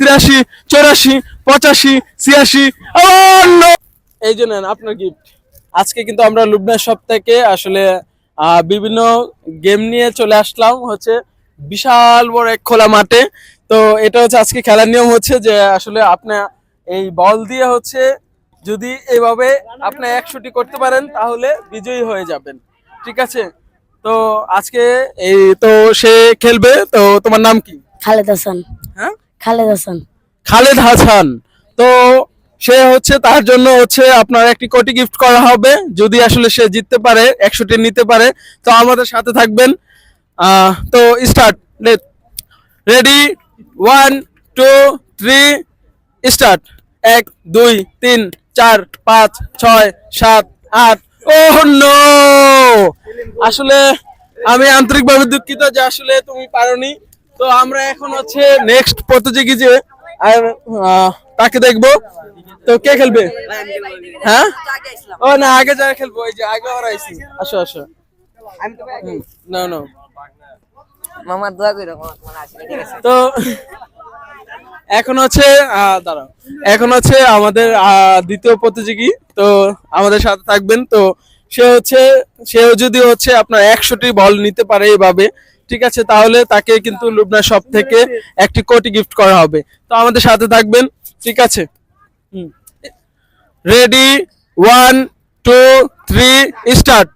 তিরাশি চৌরাশি পঁচাশি ছিয়াশি এই জন্য আপনার গিফট আজকে কিন্তু আমরা লুবনা শপ থেকে আসলে বিভিন্ন গেম নিয়ে চলে আসলাম হচ্ছে বিশাল বড় এক খোলা মাঠে। তো এটা হচ্ছে আজকে খেলার নিয়ম হচ্ছে যে আসলে আপনার এই বল দিয়ে হচ্ছে যদি এইভাবে আপনি একশোটি করতে পারেন তাহলে বিজয়ী হয়ে যাবেন। ঠিক আছে? তো আজকে এই তো সে খেলবে তো তোমার নাম কি? খালেদ হাসান। হ্যাঁ? খালেদ হাসান। খালেদ হাসান। তো সে হচ্ছে তার জন্য হচ্ছে আপনার একটি কোটি গিফট করা হবে। যদি আসলে সে জিততে পারে, একশোটি নিতে পারে, তো আমাদের সাথে থাকবেন। তো start ready one two three start এক, দুই, তিন, চার, পাঁচ, ছয়, সাত, আট। ও নো আসলে আমি আন্তরিকভাবে দুঃখিত যে আসলে তুমি পারোনি। তো আমরা এখন হচ্ছে নেক্সট প্রতিযোগী যে আর তাকে দেখব। তো কে খেলবে? হ্যাঁ? ও না আগে যারা খেলব ওই যে আগে ওরা আইসি। আসো আসো। না না মামা দোয়া আছে তো এখন হচ্ছে দাঁড়াও। এখন হচ্ছে আমাদের দ্বিতীয় প্রতিযোগী। তো আমাদের সাথে থাকবেন। তো সে হচ্ছে সেও যদি হচ্ছে আপনার একশোটি বল নিতে পারে এইভাবে ঠিক আছে? তাহলে তাকে কিন্তু লুবনা শপ থেকে একটি কোটি গিফট করা হবে। তো আমাদের সাথে থাকবেন, ঠিক আছে? Ready one two three start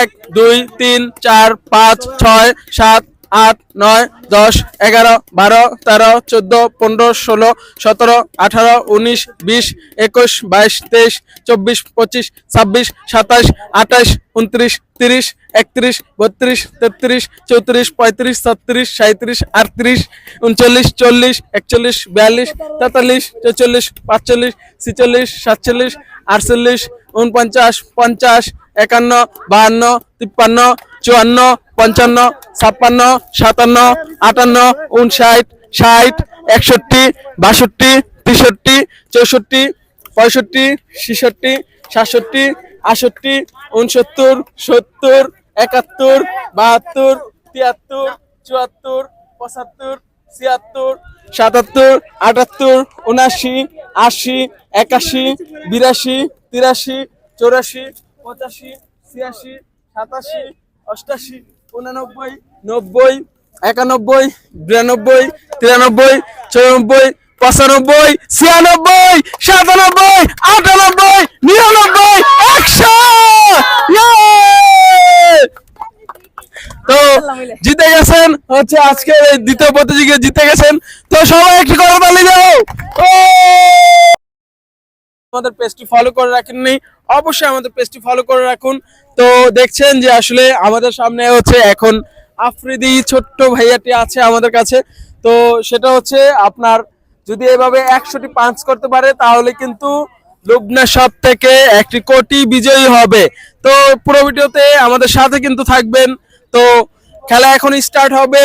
এক, দুই, তিন, চার, পাঁচ, ছয়, সাত আট, নয়, দশ, এগারো, বারো, তেরো, চোদ্দ, পনেরো, ষোলো, সতেরো, আঠারো, উনিশ, বিশ, একুশ, বাইশ, তেইশ, চব্বিশ, পঁচিশ, ছাব্বিশ, সাতাশ, আঠাশ, উনত্রিশ, তিরিশ, একত্রিশ, বত্রিশ, তেত্রিশ, চৌত্রিশ, পঁয়ত্রিশ, ছত্রিশ সাঁত্রিশ আটত্রিশ, উনচল্লিশ, চল্লিশ, একচল্লিশ, বিয়াল্লিশ, তেতাল্লিশ, চৌচল্লিশ, পাঁচচল্লিশ, ছিচল্লিশ, সাতচল্লিশ, আটচল্লিশ উনপঞ্চাশ পঞ্চাশ, একান্ন, বাহান্ন, তিপ্পান্ন চুয়ান্ন, পঞ্চান্ন, ছাপ্পান্ন, সাতান্ন, আটান্ন উনষাট ষাট, একষট্টি, বাষট্টি, তেষট্টি, চৌষট্টি, পঁয়ষট্টি, ছেষট্টি, সাতষট্টি আষট্টি উনসত্তর সত্তর, একাত্তর, বাহাত্তর, তিয়াত্তর, চুয়াত্তর, পঁচাত্তর, ছিয়াত্তর, সাতাত্তর, আটাত্তর, উনাশি, আশি, একাশি, বিরাশি, তিরাশি, চৌরাশি, পঁচাশি, ছিয়াশি, সাতাশি অষ্টাশি, উনানব্বই, নব্বই, একানব্বই, বিরানব্বই, তিরানব্বই, চৌরানব্বই, পঁচানব্বই, ছিয়ানব্বই, সাতানব্বই, আটানব্বই, নিরানব্বই, একশো! তো জিতে গেছেন, হচ্ছে আজকে দ্বিতীয় প্রতিযোগিতা জিতে গেছেন। তো সবাই একটি করে তালি দাও। ও! আমাদের পেজটি ফলো করে রাখেননি অবশ্যই আমাদের পেজটি ফলো করে রাখুন। তো দেখছেন যে আসলে আমাদের সামনে হচ্ছে এখন আফ্রিদি ছোট্ট ভাইয়াটি আছে আমাদের কাছে। তো সেটা হচ্ছে আপনার যদি এভাবে একশোটি পাঁচ করতে পারে, তাহলে কিন্তু লুবনা শপ থেকে একটি কোটি বিজয়ী হবে। তো পুরো ভিডিওতে আমাদের সাথে কিন্তু থাকবেন। তো খেলা এখন স্টার্ট হবে।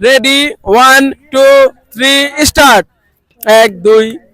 Ready one two three start এক, দুই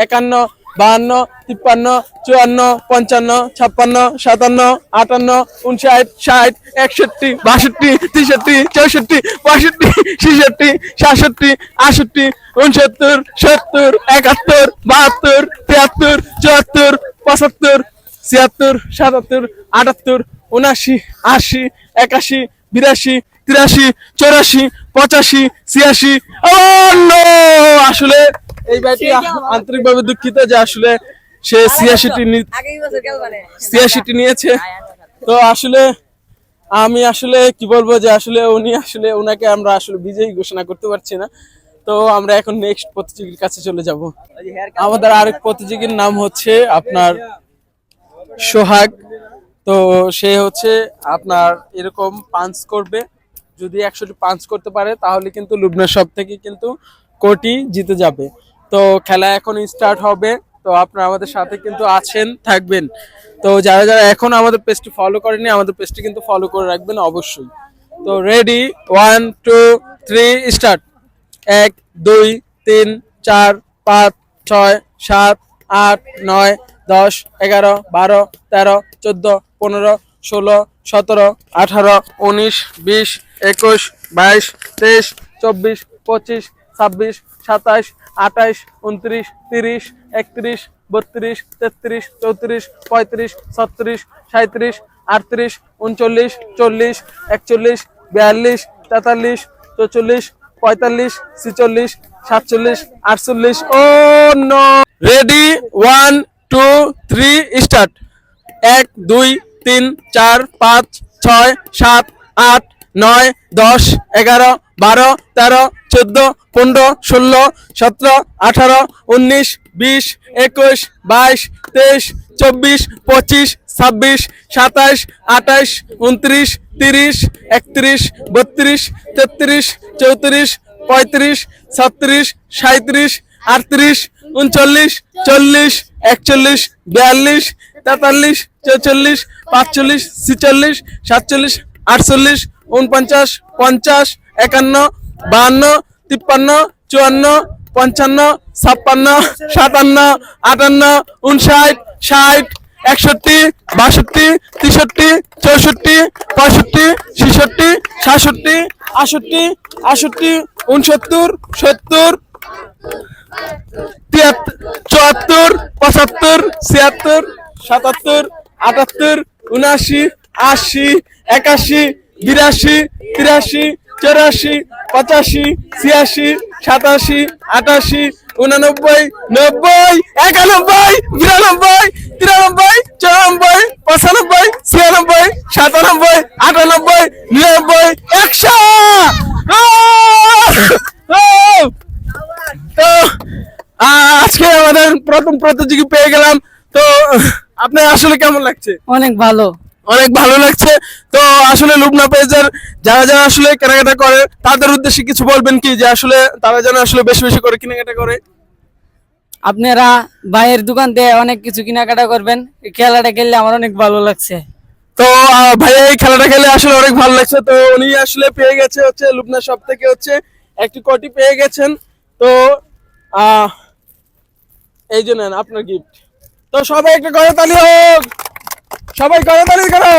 একান্ন, বাহান্ন, তিপ্পান্ন, চুয়ান্ন, পঞ্চান্ন, ছাপ্পান্ন, সাতান্ন, আটান্ন, উনষাট, ষাট, একষট্টি, বাষট্টি, তেষট্টি, চৌষট্টি, পঁয়ষট্টি, ছেষট্টি, সাতষট্টি আষট্টি উনসত্তর, সত্তর, একাত্তর, বাহাত্তর, তিয়াত্তর, চুয়াত্তর, পঁচাত্তর, ছিয়াত্তর, সাতাত্তর, আটাত্তর উনাশি আশি, একাশি, বিরাশি, তিরাশি, চৌরাশি, পঁচাশি, ছিয়াশি আসলে এই ব্যাটি আন্তরিকভাবে দুঃখিত যে আসলে সে মানে ছিয়াশিটি নিয়েছে। তো আসলে আমি আসলে কি বলব যে আসলে উনি আসলে ওনাকে আমরা আসলে বিজয়ী ঘোষণা করতে পারছি না। তো আমরা এখন নেক্সট প্রতিযোগীর কাছে চলে যাব। আমাদের আরেক প্রতিযোগীর নাম হচ্ছে আপনার সোহাগ। তো সে হচ্ছে আপনার এরকম পাঞ্চ করবে। যদি একশোটি পাঞ্চ করতে পারে তাহলে কিন্তু লুবনা সব থেকে কিন্তু কোটি জিতে যাবে। তো খেলা এখন স্টার্ট হবে। তো আপনারা আমাদের সাথে কিন্তু আছেন, থাকবেন। তো যারা যারা এখন আমাদের পেজটি ফলো করেনি আমাদের পেজটি কিন্তু ফলো করে রাখবেন অবশ্যই। তো ready one two three start এক, দুই, তিন, চার, পাঁচ, ছয়, সাত, আট, নয়, দশ, এগারো, বারো, তেরো, চোদ্দ, পনেরো, ষোলো, সতেরো, আঠারো, উনিশ, বিশ, একুশ, বাইশ, তেইশ, চব্বিশ, পঁচিশ, ছাব্বিশ সাতাশ আঠাশ উনত্রিশ, তিরিশ, একত্রিশ, বত্রিশ, তেত্রিশ, চৌত্রিশ, পঁয়ত্রিশ, ছত্রিশ সাঁত্রিশ আটত্রিশ, উনচল্লিশ, চল্লিশ, একচল্লিশ, বিয়াল্লিশ, তেতাল্লিশ, চৌচল্লিশ, পঁয়তাল্লিশ, ছিচল্লিশ, সাতচল্লিশ, আটচল্লিশ। ও no. Ready? One, two, three, start. এক, দুই, তিন, চার, পাঁচ, ছয়, সাত, আট নয়, দশ, এগারো, বারো, তেরো, চোদ্দ, পনেরো, ষোলো, সতেরো, আঠারো, উনিশ, বিশ, একুশ, বাইশ, তেইশ, চব্বিশ, পঁচিশ, ছাব্বিশ সাতাশ আঠাশ উনত্রিশ, তিরিশ, একত্রিশ, বত্রিশ, তেত্রিশ, চৌত্রিশ, পঁয়ত্রিশ, ছত্রিশ সাঁত্রিশ আটত্রিশ, উনচল্লিশ, চল্লিশ, একচল্লিশ, বিয়াল্লিশ, তেতাল্লিশ, চৌচল্লিশ, পাঁচচল্লিশ, ছিচল্লিশ, সাতচল্লিশ, আটচল্লিশ উনপঞ্চাশ পঞ্চাশ, একান্ন, বাহান্ন, তিপ্পান্ন, চুয়ান্ন, পঞ্চান্ন, ছাপ্পান্ন, সাতান্ন, আটান্ন উনষাট ষাট, একষট্টি, বাষট্টি, তেষট্টি, চৌষট্টি, পঁয়ষট্টি, ছেষট্টি, সাতষট্টি আষট্টি আষট্টি উনসত্তর সত্তর চুয়াত্তর, পঁচাত্তর, ছিয়াত্তর, সাতাত্তর, আটাত্তর, উনআশি, আশি, একাশি বিরাশি তিরাশি, চৌরাশি, পঁচাশি, ছিয়াশি, সাতাশি, আটাশি, উনানব্বই, নব্বই, একানব্বই, বিরানব্বই, তিরানব্বই, চৌরানব্বই, পঁচানব্বই, ছিয়ানব্বই, সাতানব্বই, আটানব্বই, নিরানব্বই, একশো! তো আজকে আমাদের প্রথম প্রতিযোগী পেয়ে গেলাম। তো, আপনার আসলে কেমন লাগছে? অনেক ভালো। অনেক ভালো লাগছে। তো আসলে লুবনা পেজের যারা যারা আসলে কেনাকাটা করে তাদের উদ্দেশ্যে কিছু বলবেন কি? যে আসলে তারা যেন আসলে বেশি বেশি করে কেনাকাটা করে। আপনারা ভাইয়ের দোকান থেকে অনেক কিছু কেনাকাটা করবেন। এই খেলাটা খেললে আমার অনেক ভালো লাগছে। তো ভাইয়া এই খেলাটা খেলে আসলে অনেক ভালো লাগছে। তো উনি আসলে পেয়ে গেছে হচ্ছে লুবনা সব থেকে হচ্ছে একটি কটি পেয়ে গেছেন। তো আহ, এই যে নেন আপনার গিফট তো সবাই একটা করতালি হোক! সবাই করতালি করো।